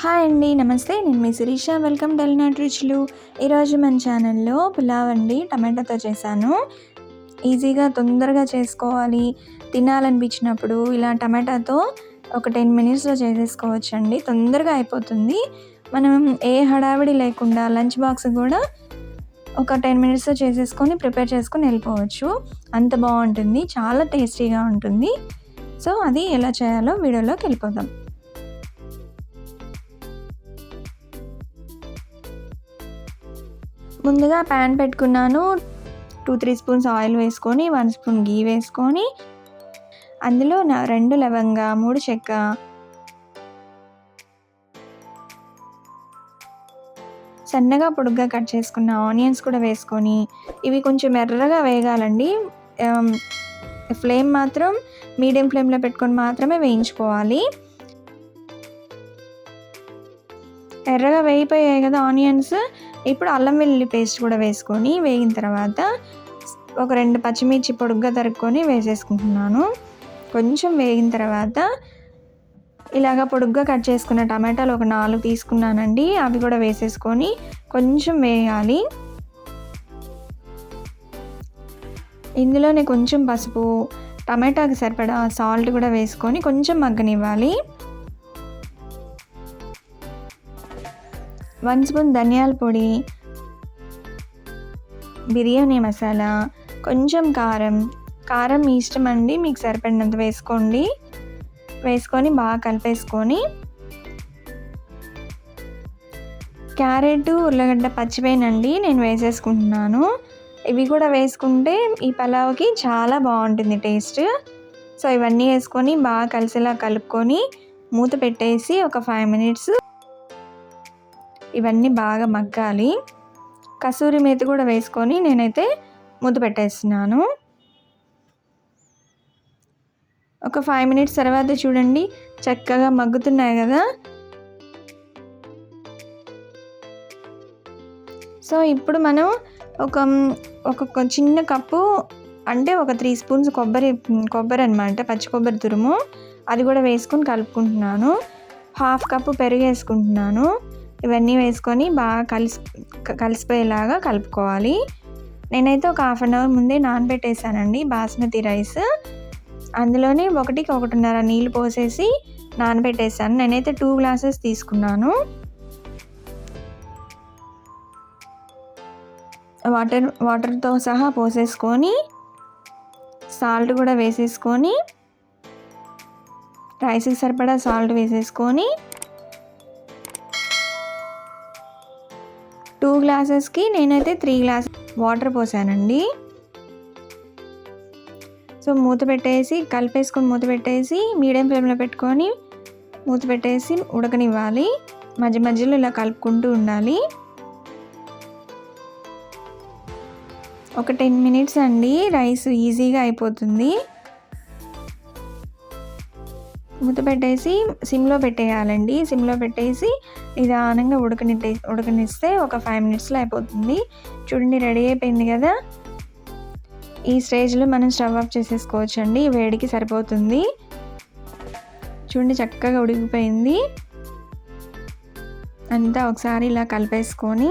Hi అండి నమస్తే. నేను మీ శిరీష. వెల్కమ్ డెల్నాట్ రుచులు. ఈరోజు మన ఛానల్లో పులావ్ అండి టమాటాతో చేశాను. ఈజీగా తొందరగా చేసుకోవాలి. తినాలనిపించినప్పుడు ఇలా టమాటాతో ఒక టెన్ మినిట్స్లో చేసేసుకోవచ్చు అండి తొందరగా అయిపోతుంది. మనం ఏ హడావిడి లేకుండా లంచ్ బాక్స్ కూడా ఒక టెన్ మినిట్స్లో చేసేసుకొని ప్రిపేర్ చేసుకొని వెళ్ళిపోవచ్చు. అంత బాగుంటుంది. చాలా టేస్టీగా ఉంటుంది. సో అది ఎలా చేయాలో వీడియోలోకి వెళ్ళిపోదాం. ముందుగా ప్యాన్ పెట్టుకున్నాను. టూ త్రీ స్పూన్స్ ఆయిల్ వేసుకొని వన్ స్పూన్ గీ వేసుకొని అందులో నా రెండు లవంగా మూడు చెక్క సన్నగా పొడుగ్గా కట్ చేసుకున్న ఆనియన్స్ కూడా వేసుకొని ఇవి కొంచెం ఎర్రగా వేగాలండి. ఫ్లేమ్ మాత్రం మీడియం ఫ్లేమ్లో పెట్టుకొని మాత్రమే వేయించుకోవాలి. ఎర్రగా వేయిపోయాయి కదా ఆనియన్స్ ఇప్పుడు అల్లం వెల్లుల్లి పేస్ట్ కూడా వేసుకొని వేగిన తర్వాత ఒక రెండు పచ్చిమిర్చి పొడుగ్గా తరుక్కొని వేసేసుకుంటున్నాను. కొంచెం వేగిన తర్వాత ఇలాగ పొడుగ్గా కట్ చేసుకున్న టమాటాలు ఒక నాలుగు తీసుకున్నానండి. అవి కూడా వేసేసుకొని కొంచెం వేయాలి. ఇందులోనే కొంచెం పసుపు టమాటాకి సరిపడా సాల్ట్ కూడా వేసుకొని కొంచెం మగ్గనివ్వాలి. వన్ స్పూన్ ధనియాల పొడి బిర్యానీ మసాలా కొంచెం కారం. కారం మీ ఇష్టం అండి మీకు సరిపడినంత వేసుకోండి. వేసుకొని బాగా కలిపేసుకొని క్యారెట్ ఉర్లగడ్డ పచ్చిపోయినండి నేను వేసేసుకుంటున్నాను. ఇవి కూడా వేసుకుంటే ఈ పలావ్కి చాలా బాగుంటుంది టేస్ట్. సో ఇవన్నీ వేసుకొని బాగా కలిసేలా కలుపుకొని మూత పెట్టేసి ఒక ఫైవ్ మినిట్స్ ఇవన్నీ బాగా మగ్గాలి. కసూరి మేతి కూడా వేసుకొని నేనైతే ముద్ద పెట్టేస్తున్నాను. ఒక ఫైవ్ మినిట్స్ తర్వాత చూడండి చక్కగా మగ్గుతున్నాయి కదా. సో ఇప్పుడు మనం ఒక ఒక చిన్న కప్పు అంటే ఒక త్రీ స్పూన్స్ కొబ్బరి కొబ్బరి అనమాట పచ్చి కొబ్బరి తురుము. అది కూడా వేసుకొని కలుపుకుంటున్నాను. హాఫ్ కప్పు పెరుగు వేసుకుంటున్నాను. ఇవన్నీ వేసుకొని బాగా కలిసి కలిసిపోయేలాగా కలుపుకోవాలి. నేనైతే ఒక హాఫ్ అన్ అవర్ ముందే నానబెట్టేసానండి బాస్మతి రైస్. అందులోనే ఒకటికి ఒకటిన్నర నీళ్ళు పోసేసి నానబెట్టేసాను నేనైతే టూ గ్లాసెస్ తీసుకున్నాను. వాటర్ వాటర్తో సహా పోసేసుకొని సాల్ట్ కూడా వేసేసుకొని రైస్కి సరిపడా సాల్ట్ వేసేసుకొని టూ గ్లాసెస్కి నేనైతే త్రీ గ్లాస్ వాటర్ పోసానండి. సో మూత పెట్టేసి కలిపేసుకొని మూత పెట్టేసి మీడియం ఫ్లేమ్లో పెట్టుకొని మూత పెట్టేసి ఉడకనివ్వాలి. మధ్య మధ్యలో ఇలా కలుపుకుంటూ ఉండాలి. ఒక టెన్ మినిట్స్ అండి రైస్ ఈజీగా అయిపోతుంది. మూత పెట్టేసి సిమ్లో పెట్టేయాలండి. సిమ్లో పెట్టేసి నిదానంగా ఉడకనిట్టే ఉడకనిస్తే ఒక ఫైవ్ మినిట్స్లో అయిపోతుంది. చూడండి రెడీ అయిపోయింది కదా. ఈ స్టేజ్లో మనం స్టవ్ ఆఫ్ చేసేసుకోవచ్చు అండి వేడికి సరిపోతుంది. చూడండి చక్కగా ఉడికిపోయింది. అంతా ఒకసారి ఇలా కలిపేసుకొని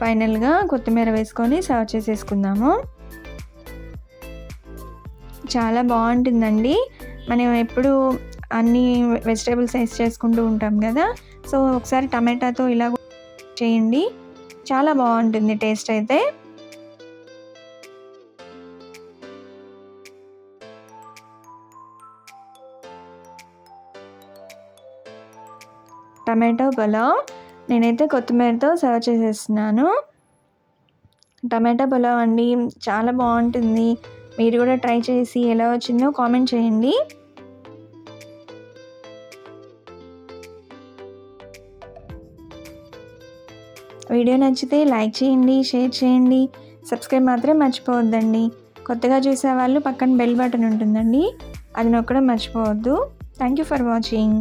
ఫైనల్గా కొత్తిమీర వేసుకొని సర్వ్ చేసేసుకుందాము. చాలా బాగుంటుందండి. మనం ఎప్పుడు అన్ని వెజిటేబుల్స్ వేస్ట్ చేసుకుంటూ ఉంటాం కదా. సో ఒకసారి టమాటాతో ఇలా చేయండి. చాలా బాగుంటుంది టేస్ట్ అయితే. టమాటో పులావ్. నేనైతే కొత్తిమీరతో సర్వ్ చేసేస్తున్నాను. టమాటా పులావ్ అండి చాలా బాగుంటుంది. మీరు కూడా ట్రై చేసి ఎలా వచ్చిందో కామెంట్ చేయండి. వీడియో నచ్చితే లైక్ చేయండి షేర్ చేయండి. సబ్స్క్రైబ్ మాత్రం మర్చిపోవద్దండి. కొత్తగా చూసే వాళ్ళు పక్కన బెల్ బటన్ ఉంటుందండి. అది నొక్కడం మర్చిపోవద్దు. Thank you for watching